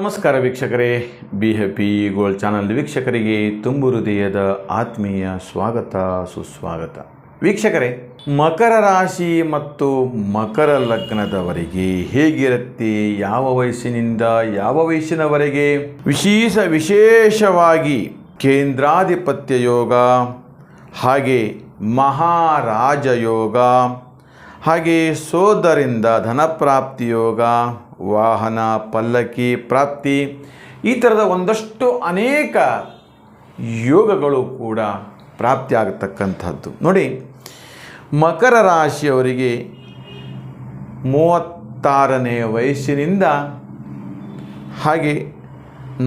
ನಮಸ್ಕಾರ ವೀಕ್ಷಕರೇ. Be happy gold channel ವೀಕ್ಷಕರಿಗೆ ತುಂಬು ಹೃದಯದ ಆತ್ಮೀಯ ಸ್ವಾಗತ, ಸುಸ್ವಾಗತ. ವೀಕ್ಷಕರೇ, ಮಕರ ರಾಶಿ ಮತ್ತು ಮಕರ ಲಗ್ನದವರೆಗೆ ಹೇಗಿರುತ್ತೆ? ಯಾವ ವಯಸ್ಸಿನಿಂದ, ಯಾವ ವಯಸ್ಸಿನವರೆಗೆ? ವಿಶೇಷ ವಿಶೇಷವಾಗಿ ಕೇಂದ್ರಾಧಿಪತ್ಯ ಯೋಗ ಹಾಗೆ ಮಹಾರಾಜ ಯೋಗ ಹಾಗೆ ಸೋದರಿಂದ ಧನಪ್ರಾಪ್ತಿ ಯೋಗ ವಾಹನ ಪಲ್ಲಕ್ಕಿ ಪ್ರಾಪ್ತಿ, ಈ ಥರದ ಒಂದಷ್ಟು ಅನೇಕ ಯೋಗಗಳು ಕೂಡ ಪ್ರಾಪ್ತಿಯಾಗತಕ್ಕಂಥದ್ದು. ನೋಡಿ, ಮಕರ ರಾಶಿಯವರಿಗೆ ಮೂವತ್ತಾರನೇ ವಯಸ್ಸಿನಿಂದ ಹಾಗೆ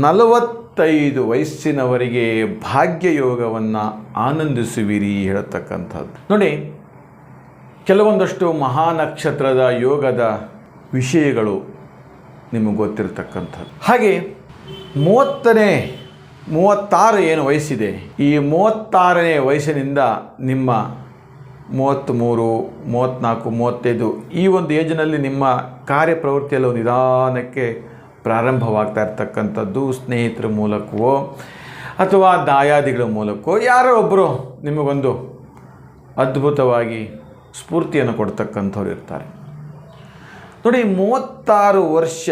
ನಲವತ್ತೈದು ವಯಸ್ಸಿನವರಿಗೆ ಭಾಗ್ಯ ಯೋಗವನ್ನು ಆನಂದಿಸುವಿರಿ ಹೇಳತಕ್ಕಂಥದ್ದು. ನೋಡಿ ಕೆಲವೊಂದಷ್ಟು ಮಹಾನಕ್ಷತ್ರದ ಯೋಗದ ವಿಷಯಗಳು ನಿಮಗೆ ಗೊತ್ತಿರತಕ್ಕಂಥದ್ದು. ಹಾಗೆ ಮೂವತ್ತನೇ, ಮೂವತ್ತಾರು ಏನು ವಯಸ್ಸಿದೆ? ಈ ಮೂವತ್ತಾರನೇ ವಯಸ್ಸಿನಿಂದ ನಿಮ್ಮ ಮೂವತ್ತ್ಮೂರು, ಮೂವತ್ತ್ನಾಲ್ಕು, ಮೂವತ್ತೈದು ಈ ಒಂದು ಏಜ್ನಲ್ಲಿ ನಿಮ್ಮ ಕಾರ್ಯಪ್ರವೃತ್ತಿಯಲ್ಲಿ ನಿಧಾನಕ್ಕೆ ಪ್ರಾರಂಭವಾಗ್ತಾ ಇರ್ತಕ್ಕಂಥದ್ದು ಸ್ನೇಹಿತರ ಮೂಲಕವೋ ಅಥವಾ ದಾಯಾದಿಗಳ ಮೂಲಕವೋ? ಯಾರೋ ಒಬ್ಬರು ನಿಮಗೊಂದು ಅದ್ಭುತವಾಗಿ ಸ್ಫೂರ್ತಿಯನ್ನು ಕೊಡ್ತಕ್ಕಂಥವ್ರು ಇರ್ತಾರೆ. ನೋಡಿ, ಮೂವತ್ತಾರು ವರ್ಷ,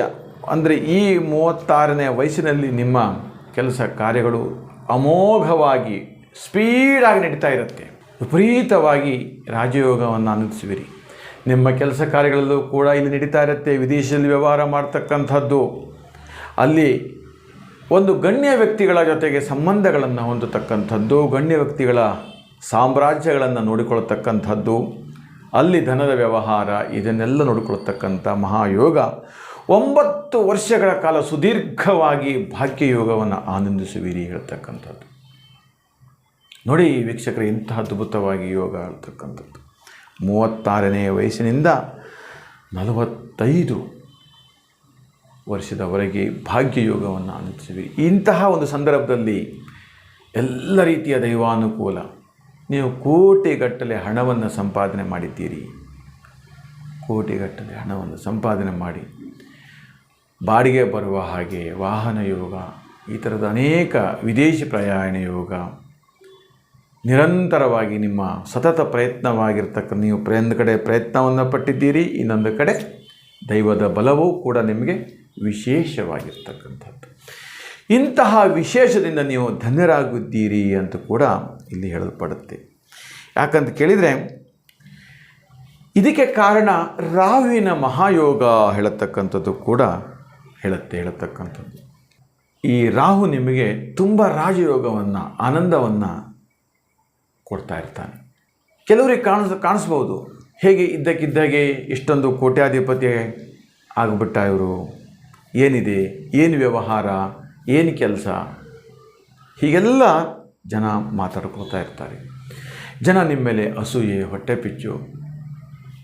ಅಂದರೆ ಈ ಮೂವತ್ತಾರನೇ ವಯಸ್ಸಿನಲ್ಲಿ ನಿಮ್ಮ ಕೆಲಸ ಕಾರ್ಯಗಳು ಅಮೋಘವಾಗಿ ಸ್ಪೀಡಾಗಿ ನಡೀತಾ ಇರುತ್ತೆ. ವಿಪರೀತವಾಗಿ ರಾಜಯೋಗವನ್ನು ಆನಂದಿಸುವಿರಿ. ನಿಮ್ಮ ಕೆಲಸ ಕಾರ್ಯಗಳಲ್ಲೂ ಕೂಡ ಇಲ್ಲಿ ನಡೀತಾ ಇರುತ್ತೆ, ವಿದೇಶದಲ್ಲಿ ವ್ಯವಹಾರ ಮಾಡ್ತಕ್ಕಂಥದ್ದು. ಅಲ್ಲಿ ಒಂದು ಗಣ್ಯ ವ್ಯಕ್ತಿಗಳ ಜೊತೆಗೆ ಸಂಬಂಧಗಳನ್ನು ಹೊಂದತಕ್ಕಂಥದ್ದು, ಗಣ್ಯ ವ್ಯಕ್ತಿಗಳ ಸಾಮ್ರಾಜ್ಯಗಳನ್ನು ನೋಡಿಕೊಳ್ಳತಕ್ಕಂಥದ್ದು. ಅಲ್ಲಿ ಧನದ ವ್ಯವಹಾರ, ಇದನ್ನೆಲ್ಲ ನೋಡಿಕೊಳ್ಳತಕ್ಕಂಥ ಮಹಾಯೋಗ, ಒಂಬತ್ತು ವರ್ಷಗಳ ಕಾಲ ಸುದೀರ್ಘವಾಗಿ ಭಾಗ್ಯಯೋಗವನ್ನು ಆನಂದಿಸುವಿರಿ ಹೇಳ್ತಕ್ಕಂಥದ್ದು. ನೋಡಿ ವೀಕ್ಷಕರು, ಇಂತಹ ಅದ್ಭುತವಾಗಿ ಯೋಗ ಹೇಳ್ತಕ್ಕಂಥದ್ದು ಮೂವತ್ತಾರನೆಯ ವಯಸ್ಸಿನಿಂದ ನಲವತ್ತೈದು ವರ್ಷದವರೆಗೆ ಭಾಗ್ಯಯೋಗವನ್ನು ಆನಂದಿಸುವಿರಿ. ಇಂತಹ ಒಂದು ಸಂದರ್ಭದಲ್ಲಿ ಎಲ್ಲ ರೀತಿಯ ದೈವಾನುಕೂಲ ನೀವು ಕೋಟಿಗಟ್ಟಲೆ ಹಣವನ್ನು ಸಂಪಾದನೆ ಮಾಡಿದ್ದೀರಿ. ಕೋಟಿಗಟ್ಟಲೆ ಹಣವನ್ನು ಸಂಪಾದನೆ ಮಾಡಿ. ಬಾಡಿಗೆ ಬರುವ ಹಾಗೆ ವಾಹನ ಯೋಗ, ಈ ಥರದ ಅನೇಕ ವಿದೇಶಿ ಪ್ರಯಾಣ ಯೋಗ, ನಿರಂತರವಾಗಿ ನಿಮ್ಮ ಸತತ ಪ್ರಯತ್ನವಾಗಿರ್ತಕ್ಕ ನೀವು ಒಂದು ಕಡೆ ಪ್ರಯತ್ನವನ್ನು ಪಟ್ಟಿದ್ದೀರಿ. ಇನ್ನೊಂದು ಕಡೆ ದೈವದ ಬಲವೂ ಕೂಡ ನಿಮಗೆ ವಿಶೇಷವಾಗಿರ್ತಕ್ಕಂಥದ್ದು. ಇಂತಹ ವಿಶೇಷದಿಂದ ನೀವು ಧನ್ಯರಾಗಿದ್ದೀರಿ ಅಂತ ಕೂಡ ಇಲ್ಲಿ ಹೇಳಲ್ಪಡುತ್ತೆ. ಯಾಕಂತ ಕೇಳಿದರೆ, ಇದಕ್ಕೆ ಕಾರಣ ರಾಹುವಿನ ಮಹಾಯೋಗ ಹೇಳತಕ್ಕಂಥದ್ದು ಕೂಡ ಹೇಳುತ್ತೆ, ಹೇಳತಕ್ಕಂಥದ್ದು. ಈ ರಾಹು ನಿಮಗೆ ತುಂಬ ರಾಜಯೋಗವನ್ನು, ಆನಂದವನ್ನು ಕೊಡ್ತಾ ಇರ್ತಾನೆ. ಕೆಲವರಿಗೆ ಕಾಣಿಸ್, ಕಾಣಿಸ್ಬೋದು. ಹೇಗೆ ಇದ್ದಕ್ಕಿದ್ದಾಗೆ ಇಷ್ಟೊಂದು ಕೋಟ್ಯಾಧಿಪತಿ ಆಗಿಬಿಟ್ಟ ಇವರು? ಏನಿದೆ? ಏನು ವ್ಯವಹಾರ? ಏನು ಕೆಲಸ? ಹೀಗೆಲ್ಲ ಜನ ಮಾತಾಡ್ಕೊಳ್ತಾ ಇರ್ತಾರೆ. ಜನ ನಿಮ್ಮ ಮೇಲೆ ಅಸೂಯೆ ಹೊಟ್ಟೆಪಿಚ್ಚು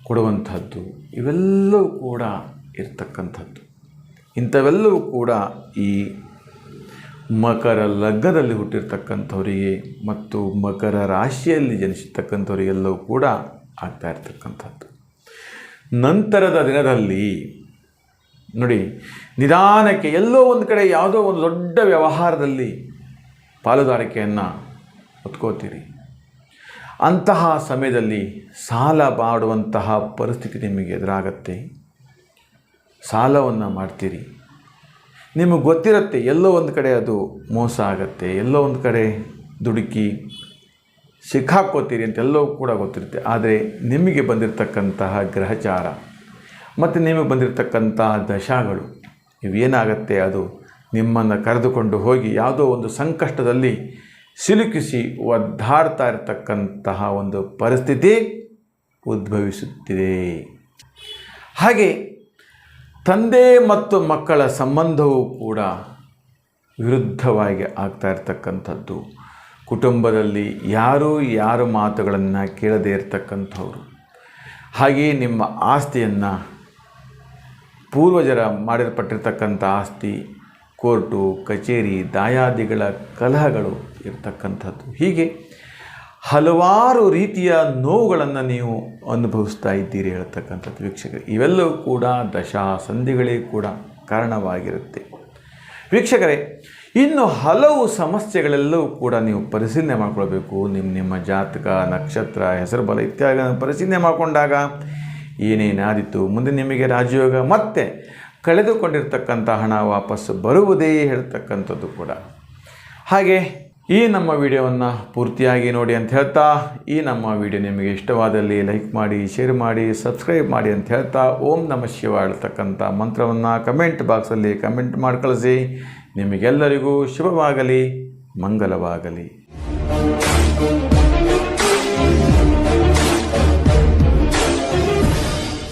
ಕೊಡುವಂಥದ್ದು ಇವೆಲ್ಲವೂ ಕೂಡ ಇರ್ತಕ್ಕಂಥದ್ದು. ಇಂಥವೆಲ್ಲವೂ ಕೂಡ ಈ ಮಕರ ಲಗ್ನದಲ್ಲಿ ಹುಟ್ಟಿರ್ತಕ್ಕಂಥವರಿಗೆ ಮತ್ತು ಮಕರ ರಾಶಿಯಲ್ಲಿ ಜನಿಸಿರ್ತಕ್ಕಂಥವರಿಗೆಲ್ಲವೂ ಕೂಡ ಆಗ್ತಾ ಇರ್ತಕ್ಕಂಥದ್ದು. ನಂತರದ ದಿನದಲ್ಲಿ ನೋಡಿ, ನಿಧಾನಕ್ಕೆ ಎಲ್ಲೋ ಒಂದು ಕಡೆ ಯಾವುದೋ ಒಂದು ದೊಡ್ಡ ವ್ಯವಹಾರದಲ್ಲಿ ಪಾಲುದಾರಿಕೆಯನ್ನು ಹೊತ್ಕೋತೀರಿ. ಅಂತಹ ಸಮಯದಲ್ಲಿ ಸಾಲ ಮಾಡುವಂತಹ ಪರಿಸ್ಥಿತಿ ನಿಮಗೆ ಎದುರಾಗತ್ತೆ. ಸಾಲವನ್ನು ಮಾಡ್ತೀರಿ. ನಿಮಗೆ ಗೊತ್ತಿರುತ್ತೆ, ಎಲ್ಲೋ ಒಂದು ಕಡೆ ಅದು ಮೋಸ ಆಗತ್ತೆ, ಎಲ್ಲೋ ಒಂದು ಕಡೆ ದುಡುಕಿ ಸಿಕ್ಕಾಕ್ಕೋತೀರಿ ಅಂತೆಲ್ಲವೂ ಕೂಡ ಗೊತ್ತಿರುತ್ತೆ. ಆದರೆ ನಿಮಗೆ ಬಂದಿರತಕ್ಕಂತಹ ಗ್ರಹಚಾರ ಮತ್ತು ನಿಮಗೆ ಬಂದಿರತಕ್ಕಂಥ ದಶಾಗಳು, ಇವೇನಾಗತ್ತೆ ಅದು ನಿಮ್ಮನ್ನು ಕರೆದುಕೊಂಡು ಹೋಗಿ ಯಾವುದೋ ಒಂದು ಸಂಕಷ್ಟದಲ್ಲಿ ಸಿಲುಕಿಸಿ ಒದ್ದಾಡ್ತಾ ಇರತಕ್ಕಂತಹ ಒಂದು ಪರಿಸ್ಥಿತಿ ಉದ್ಭವಿಸುತ್ತಿದೆ. ಹಾಗೆ ತಂದೆ ಮತ್ತು ಮಕ್ಕಳ ಸಂಬಂಧವೂ ಕೂಡ ವಿರುದ್ಧವಾಗಿ ಆಗ್ತಾ ಇರತಕ್ಕಂಥದ್ದು. ಕುಟುಂಬದಲ್ಲಿ ಯಾರೂ ಯಾರ ಮಾತುಗಳನ್ನು ಕೇಳದೇ ಇರತಕ್ಕಂಥವ್ರು. ಹಾಗೆಯೇ ನಿಮ್ಮ ಆಸ್ತಿಯನ್ನು ಪೂರ್ವಜರ ಮಾಡಿರಪಟ್ಟಿರ್ತಕ್ಕಂಥ ಆಸ್ತಿ, ಕೋರ್ಟು, ಕಚೇರಿ, ದಾಯಾದಿಗಳ ಕಲಹಗಳು ಇರತಕ್ಕಂಥದ್ದು. ಹೀಗೆ ಹಲವಾರು ರೀತಿಯ ನೋವುಗಳನ್ನು ನೀವು ಅನುಭವಿಸ್ತಾ ಇದ್ದೀರಿ ಹೇಳ್ತಕ್ಕಂಥದ್ದು ವೀಕ್ಷಕರು. ಇವೆಲ್ಲವೂ ಕೂಡ ದಶಾ ಸಂಧಿಗಳೇ ಕೂಡ ಕಾರಣವಾಗಿರುತ್ತೆ. ವೀಕ್ಷಕರೇ, ಇನ್ನು ಹಲವು ಸಮಸ್ಯೆಗಳೆಲ್ಲವೂ ಕೂಡ ನೀವು ಪರಿಶೀಲನೆ ಮಾಡಿಕೊಳ್ಬೇಕು. ನಿಮ್ಮ ನಿಮ್ಮ ಜಾತಕ, ನಕ್ಷತ್ರ ಹೆಸರು ಬಲ ಇತ್ಯಾದಿಗಳನ್ನು ಪರಿಶೀಲನೆ ಮಾಡಿಕೊಂಡಾಗ ಏನೇನಾದಿತ್ತು ಮುಂದೆ ನಿಮಗೆ ರಾಜಯೋಗ ಮತ್ತೆ ಕಳೆದುಕೊಂಡಿರ್ತಕ್ಕಂಥ ಹಣ ವಾಪಸ್ಸು ಬರುವುದೇ ಹೇಳ್ತಕ್ಕಂಥದ್ದು ಕೂಡ. ಹಾಗೆ ಈ ನಮ್ಮ ವಿಡಿಯೋವನ್ನು ಪೂರ್ತಿಯಾಗಿ ನೋಡಿ ಅಂತ ಹೇಳ್ತಾ, ಈ ನಮ್ಮ ವಿಡಿಯೋ ನಿಮಗೆ ಇಷ್ಟವಾದಲ್ಲಿ ಲೈಕ್ ಮಾಡಿ, ಶೇರ್ ಮಾಡಿ, ಸಬ್ಸ್ಕ್ರೈಬ್ ಮಾಡಿ ಅಂತ ಹೇಳ್ತಾ, ಓಂ ನಮ ಶಿವ ಹೇಳ್ತಕ್ಕಂಥ ಮಂತ್ರವನ್ನು ಕಮೆಂಟ್ ಬಾಕ್ಸಲ್ಲಿ ಕಮೆಂಟ್ ಮಾಡಿ ಕಳಿಸಿ ನಿಮಗೆಲ್ಲರಿಗೂ ಶುಭವಾಗಲಿ, ಮಂಗಲವಾಗಲಿ.